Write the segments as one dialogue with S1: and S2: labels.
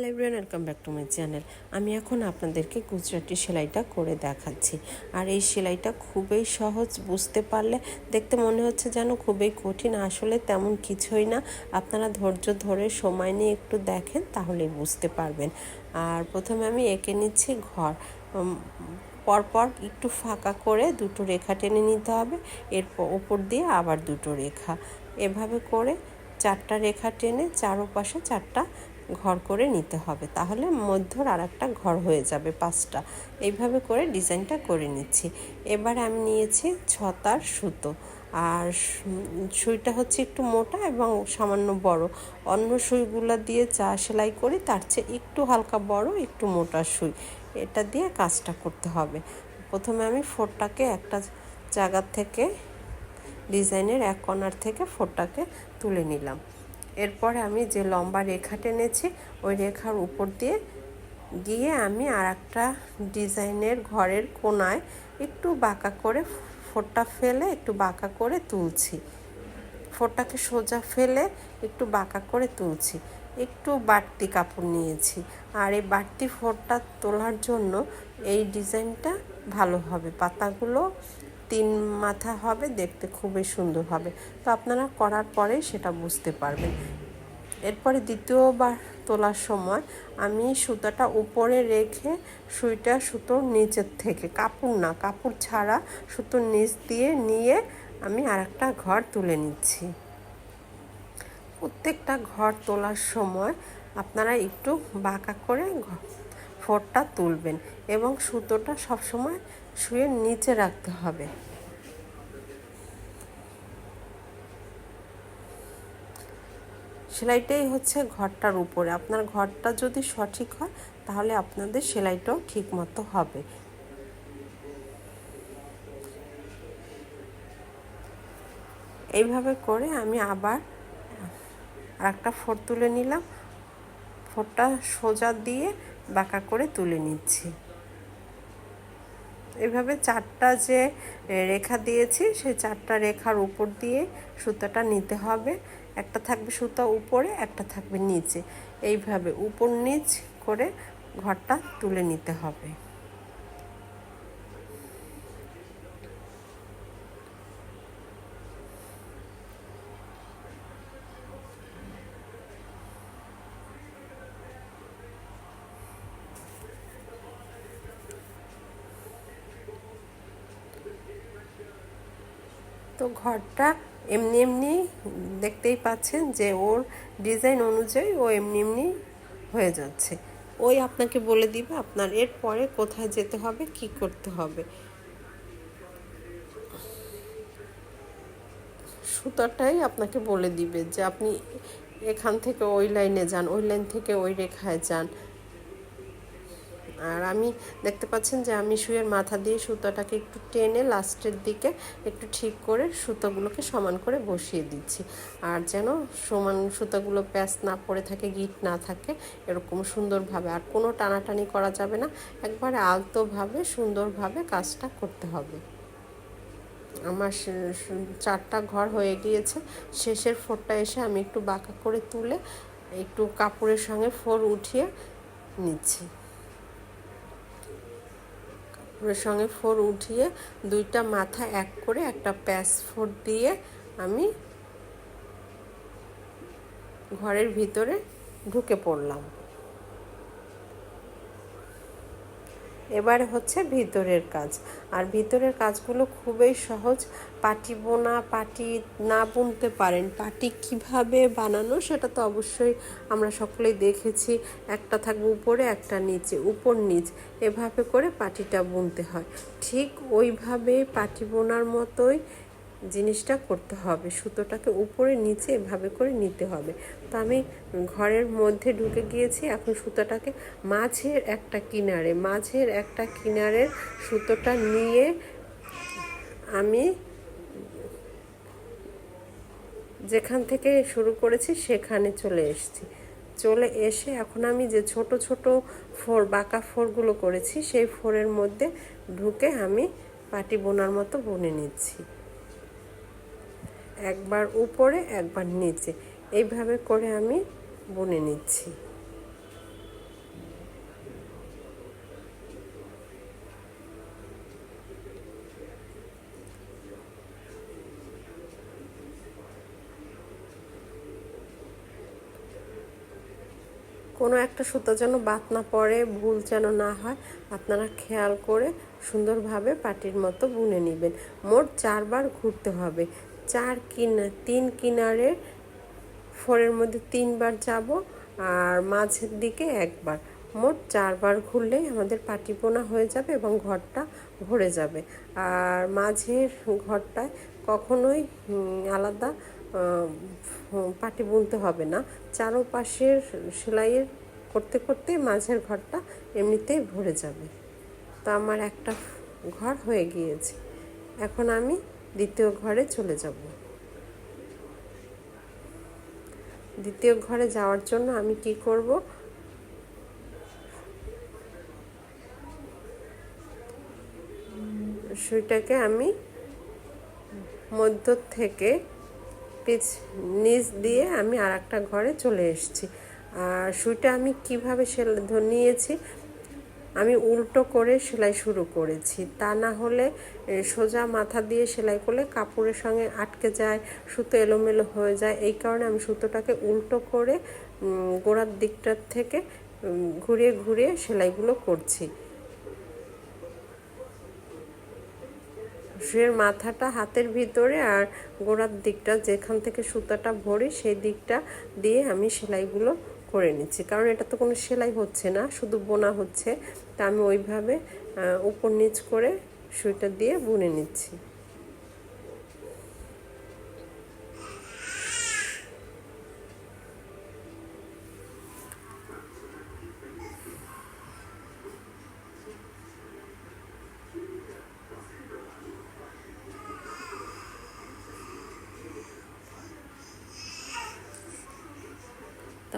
S1: Hello everyone welcome back to my channel আমি এখন আপনাদেরকে গুজরাটি সেলাইটা করে দেখাচ্ছি। আর এই সেলাইটা খুবই সহজ, বুঝতে পারলে দেখতে মনে হচ্ছে যেন খুবই কঠিন, আসলে তেমন কিছুই না। আপনারা ধৈর্য ধরে সময় নিয়ে একটু দেখেন, তাহলেই বুঝতে পারবেন। আর প্রথমে আমি এঁকে নিচ্ছি ঘর। পরপর একটু ফাঁকা করে দুটো রেখা টেনে নিতে হবে। এরপর ওপর দিয়ে আবার দুটো রেখা। এভাবে করে চারটা রেখা টেনে চারোপাশে চারটা ঘর করে নিতে হবে। তাহলে মধ্যর আর একটা ঘর হয়ে যাবে পাঁচটা। এইভাবে করে ডিজাইনটা করে নিচ্ছি। এবার আমি নিয়েছি ছতার সুতো। আর সুইটা হচ্ছে একটু মোটা এবং সামান্য বড়। অন্য সুইগুলো দিয়ে চা সেলাই করি, তার চেয়ে একটু হালকা বড়, একটু মোটা সুই। এটা দিয়ে কাজটা করতে হবে। প্রথমে আমি ফোরটাকে একটা জায়গার থেকে, ডিজাইনের এক কর্নার থেকে ফোরটাকে তুলে নিলাম। এরপরে আমি যে লম্বা রেখা টেনেছি, ওই রেখার উপর দিয়ে গিয়ে আমি আর একটা ডিজাইনের ঘরের কোনায় একটু বাঁকা করে ফোরটা ফেলে একটু বাঁকা করে তুলছি। ফোরটাকে সোজা ফেলে একটু বাঁকা করে তুলছি। একটু বাড়তি কাপড় নিয়েছি। আর এই বাড়তি ফোরটা তোলার জন্য এই ডিজাইনটা ভালো হবে। পাতাগুলো তিন মাথা হবে, দেখতে খুবই সুন্দর হবে। তো আপনারা করার পরে সেটা বুঝতে পারবেন। এরপরে দ্বিতীয়বার তোলার সময় আমি সুতাটা উপরে রেখে সুইটা সুতোর নিচের থেকে, কাপড় না, কাপড় ছাড়া সুতোর নিচ দিয়ে নিয়ে আমি আর একটা ঘর তুলে নিচ্ছি। প্রত্যেকটা ঘর তোলার সময় আপনারা একটু বাঁকা করে ফোরটা তুলবেন এবং সুতোটা সবসময় শুয়ের নিচে রাখতে হবে। সেলাইটাই হচ্ছে ঘরটার উপরে। আপনার ঘরটা যদি সঠিক হয়, তাহলে আপনাদের সেলাইটাও ঠিক মতো হবে। এইভাবে করে আমি আবার একটা ফোর তুলে নিলাম। ফোরটা সোজা দিয়ে বাঁকা করে তুলে নিচ্ছি। এভাবে চারটা যে রেখা দিয়েছি, সেই চারটা রেখার উপর দিয়ে সুতাটা নিতে হবে। একটা থাকবে সুতা উপরে, একটা থাকবে নিচে। এইভাবে উপর নিচ করে ঘরটা তুলে নিতে হবে। তো ঘরটা এমনি এমনি দেখতেই পাচ্ছেন যে ওর ডিজাইন অনুযায়ী ও এমনি এমনি হয়ে যাচ্ছে। ওই আপনাকে বলে দিবে আপনার এর পরে কোথায় যেতে হবে, কি করতে হবে। সুতাটাই আপনাকে বলে দিবে যে আপনি এখান থেকে ওই লাইনে যান, ওই লাইন থেকে ওই রেখায় যান। আর আমি দেখতে পাচ্ছেন যে আমি শুয়ের মাথা দিয়ে সুতোটাকে একটু টেনে লাস্টের দিকে একটু ঠিক করে সুতোগুলোকে সমান করে বসিয়ে দিচ্ছি। আর যেন সমান সুতোগুলো প্যাচ না পড়ে থাকে, গিট না থাকে, এরকম সুন্দরভাবে। আর কোনো টানাটানি করা যাবে না, একবারে আলতোভাবে, সুন্দরভাবে কাজটা করতে হবে। আমার চারটা ঘর হয়ে গিয়েছে। শেষের ফোরটা এসে আমি একটু বাঁকা করে তুলে একটু কাপড়ের সঙ্গে ফোর উঠিয়ে নিচ্ছি। সঙ্গে ফোর উঠিয়ে দুইটা মাথা এক করে একটা প্যাস ফোর দিয়ে আমি ঘরের ভিতরে ঢুকে পড়লাম। এবারে হচ্ছে ভিতরের কাজ। আর ভিতরের কাজগুলো খুবই সহজ। পাটি বোনা, পাটি না বুনতে পারেন, পাটি কীভাবে বানানো সেটা তো অবশ্যই আমরা সকলেই দেখেছি। একটা থাকবে উপরে, একটা নিচে, উপর, নিচ। এভাবে করে পাটিটা বুনতে হয়। ঠিক ওইভাবে পাটি বোনার মতোই জিনিসটা করতে হবে। সুতোটাকে উপরে, নিচে এভাবে করে নিতে হবে। তো আমি ঘরের মধ্যে ঢুকে গিয়েছি। এখন সুতোটাকে মাঝের একটা কিনারে, মাঝের একটা কিনারের সুতোটা নিয়ে আমি যেখান থেকে শুরু করেছি সেখানে চলে এসেছি। চলে এসে এখন আমি যে ছোট ছোট ফোর, বাঁকা ফোরগুলো করেছি, সেই ফোরের মধ্যে ঢুকে আমি পাটি বোনার মতো বনে নিচ্ছি। একবার উপরে, একবার নিচে। এইভাবে করে আমি বুনে নিচ্ছি। কোনো একটা সুতো যেন বাদ না পড়ে, ভুল যেন না হয়, আপনারা খেয়াল করে সুন্দরভাবে পাটির মতো বুনে নেবেন। মোট চারবার ঘুরতে হবে। চার কিনা, তিন কিনারে ফোরের মধ্যে তিনবার যাব আর মাঝের দিকে একবার। মোট চারবার ঘুরলেই আমাদের পাটি বোনা হয়ে যাবে এবং ঘরটা ভরে যাবে। আর মাঝের ঘরটায় কখনোই আলাদা পাটি বুনতে হবে না। চারোপাশের সেলাইয়ের করতে করতে মাঝের ঘরটা এমনিতেই ভরে যাবে। তো আমার একটা ঘর হয়ে গিয়েছে। এখন আমি দ্বিতীয় ঘরে চলে যাব। দ্বিতীয় ঘরে যাওয়ার জন্য আমি কি করব? সুইটাকে আমি মধ্য থেকে পিচ নিচ দিয়ে আমি আর একটা ঘরে চলে এসেছি। আর সুইটা আমি কীভাবে সেলাই নিয়েছি আমি উল্টো করে সেলাই শুরু করেছি। তা না হলে সোজা মাথা দিয়ে সেলাই করলে কাপড়ের সঙ্গে আটকে যায়, সুতো এলোমেলো হয়ে যায়। এই কারণে আমি সুতোটাকে উল্টো করে গোড়ার দিকটার থেকে ঘুরিয়ে ঘুরিয়ে সেলাইগুলো করছি। শুয়ের মাথাটা হাতের ভিতরে আর গোড়ার দিকটা, যেখান থেকে সুতাটা ভরি, সেই দিকটা দিয়ে আমি সেলাইগুলো করে নিচ্ছি। কারণ এটা তো কোনো সেলাই হচ্ছে না, শুধু বোনা হচ্ছে। তা আমি ওইভাবে উপর নিচ করে সুইটা দিয়ে বুনে নিচ্ছি।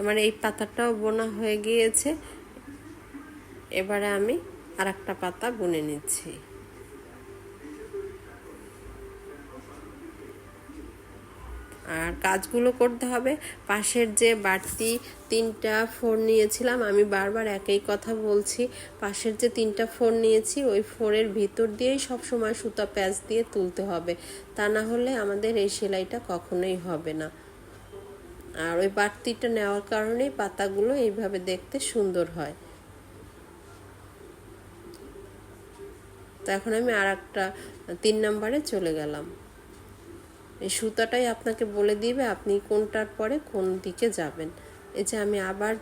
S1: আমার এই পাতাটাও বোনা হয়ে গিয়েছে। এবারে আমি আর একটা পাতা বুনে নিচ্ছি। আর কাজগুলো করতে হবে। পাশের যে বাড়তি তিনটা ফোর নিয়েছিলাম, আমি বারবার একই কথা বলছি। পাশের যে তিনটা ফোর নিয়েছি, ওই ফোরের ভিতর দিয়েই সব সময় সুতা প্যাচ দিয়ে তুলতে হবে। তা না হলে আমাদের এই সেলাইটা কখনোই হবে না। আর ওই বাড়তিটা নেওয়ার কারণেই পাতাগুলো এইভাবে দেখতে সুন্দর হয়। তো এখন আমি আর একটা তিন নম্বরে চলে গেলাম। এই সুতাটাই আপনাকে বলে দিবে আপনি কোনটার পরে কোন দিকে যাবেন। এই যে আমি আবার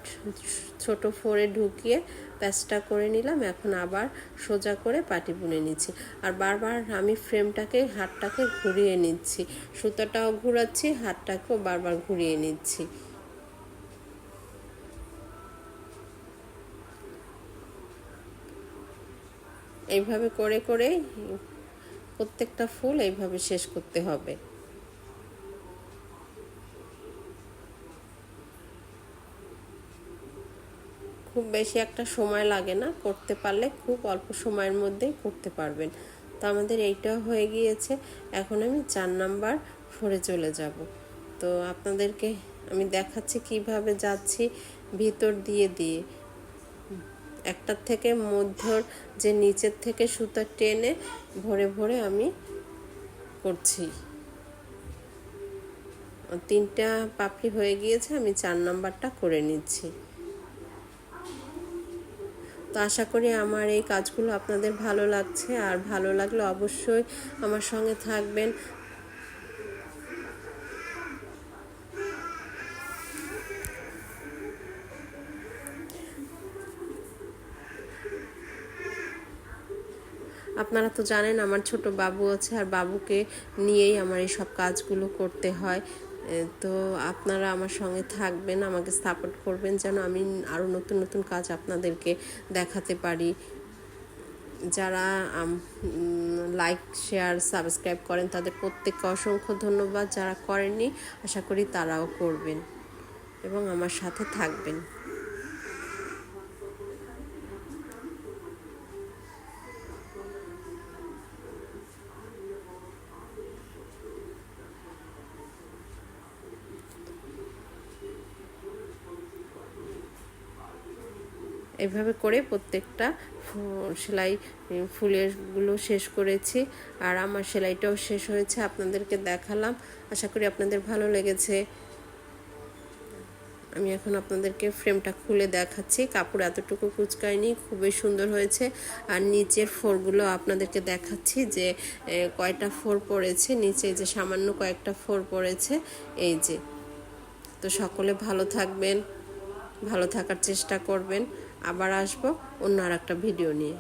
S1: ছোট ফোরে ঢুকিয়ে প্যাচটা করে নিলাম, এখন আবার সোজা করে পাটি বুনে নিচ্ছি। আর বারবার আমি ফ্রেমটাকে, হাতটাকে ঘুরিয়ে নিচ্ছি। সুতাটাও ঘুরাচ্ছি, হাতটাকেও বারবার ঘুরিয়ে নিচ্ছি। এইভাবে করে করে প্রত্যেকটা ফুল এইভাবে শেষ করতে হবে। বেশি একটা সময় লাগে না, করতে পারলে খুব অল্প সময়ের মধ্যেই করতে পারবেন। তো আমাদের এইটাও হয়ে গিয়েছে। এখন আমি চার নাম্বার ফোরে চলে যাব। তো আপনাদেরকে আমি দেখাচ্ছি কীভাবে যাচ্ছি ভিতর দিয়ে দিয়ে। একটার থেকে মধ্যর যে নিচের থেকে সুতা টেনে ভরে ভরে আমি করছি। তিনটা পাপড়ি হয়ে গিয়েছে, আমি চার নাম্বারটা করে নিচ্ছি। তো আশা করি আমার এই কাজগুলো আপনাদের ভালো লাগছে। আর ভালো লাগলে অবশ্যই আমার সঙ্গে থাকবেন। আপনারা তো জানেন আমার ছোট বাবু আছে, আর বাবুকে নিয়েই আমার এই সব কাজগুলো করতে হয়। তো আপনারা আমার সঙ্গে থাকবেন, আমাকে সাপোর্ট করবেন, যেন আমি আরও নতুন নতুন কাজ আপনাদেরকে দেখাতে পারি। যারা লাইক শেয়ার সাবস্ক্রাইব করেন, তাদের প্রত্যেককে অসংখ্য ধন্যবাদ। যারা করেননি, আশা করি তারাও করবেন এবং আমার সাথে থাকবেন। এভাবে করে প্রত্যেকটা সেলাই ফুলেরগুলো শেষ করেছি। আর আমার সেলাইটাও শেষ হয়েছে, আপনাদেরকে দেখালাম। আশা করি আপনাদের ভালো লেগেছে। আমি এখন আপনাদেরকে ফ্রেমটা খুলে দেখাচ্ছি। কাপড় এতটুকু কুচকায়নি, খুবই সুন্দর হয়েছে। আর নিচের ফোরগুলো আপনাদেরকে দেখাচ্ছি যে কয়টা ফোর পড়েছে। নিচে যে সামান্য কয়েকটা ফোর পড়েছে, এই যে। তো সকলে ভালো থাকবেন, ভালো থাকার চেষ্টা করবেন। আবার আসব অন্য আর একটা ভিডিও নিয়ে।